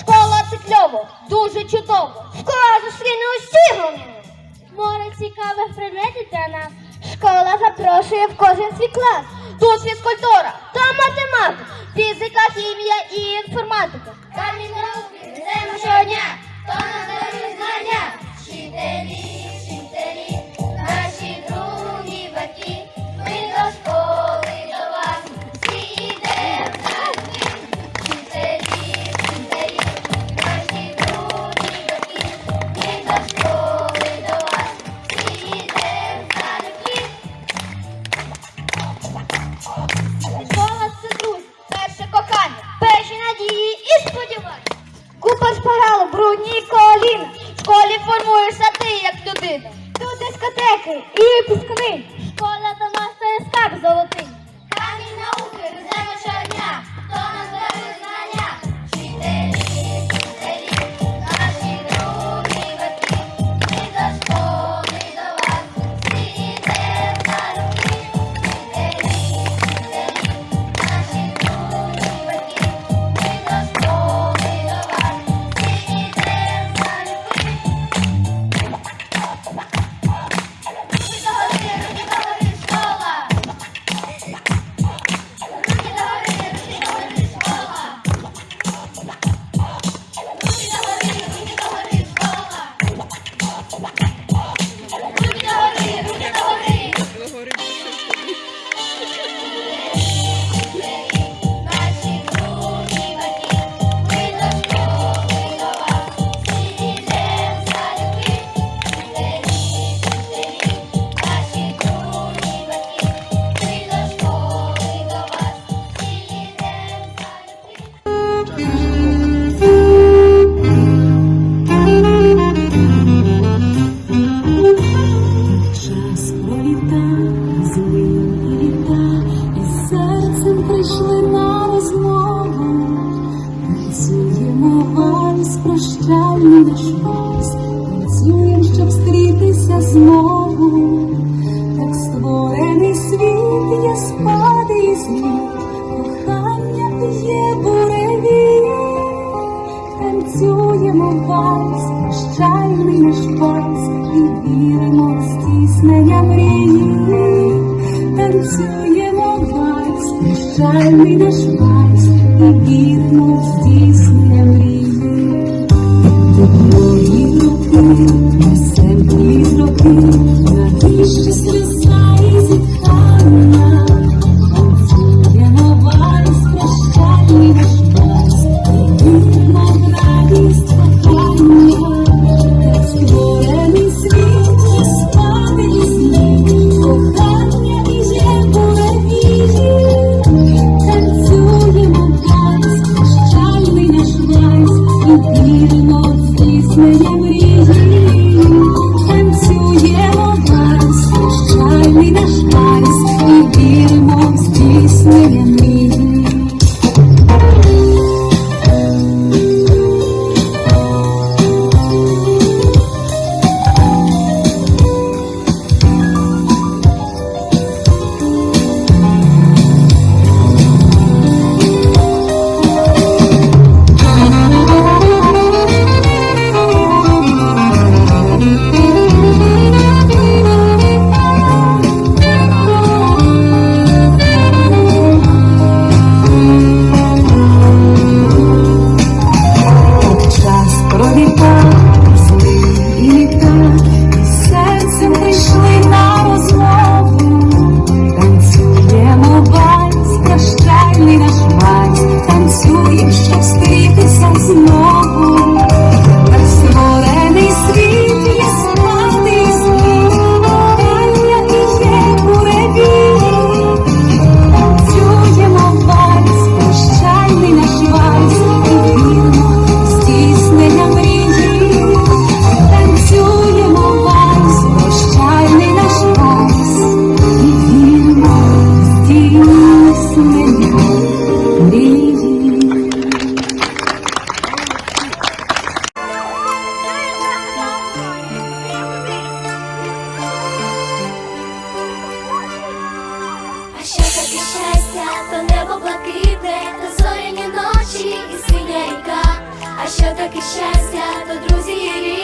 Школа це дуже чудово. Школа зустріне усі. Море цікавих предметів для нас. Школа запрошує в кожен свій клас. Тут фізкультура, та математика, фізика, хімія і інформатика. Тут дискотеки і піскви, школа домашня скарб золотий. прощальний наш час, танцюєм, щоб стрітися знову, так створений світ є спади і змін, кохання є буреві, танцюємо вальс, прощальний наш вальс, і віримо в стіснення мрії, танцюємо вальс, прощальний наш вальс, і віримо в стіснення мрії. Sweet Thank. А що таке щастя, то друзі і рідні,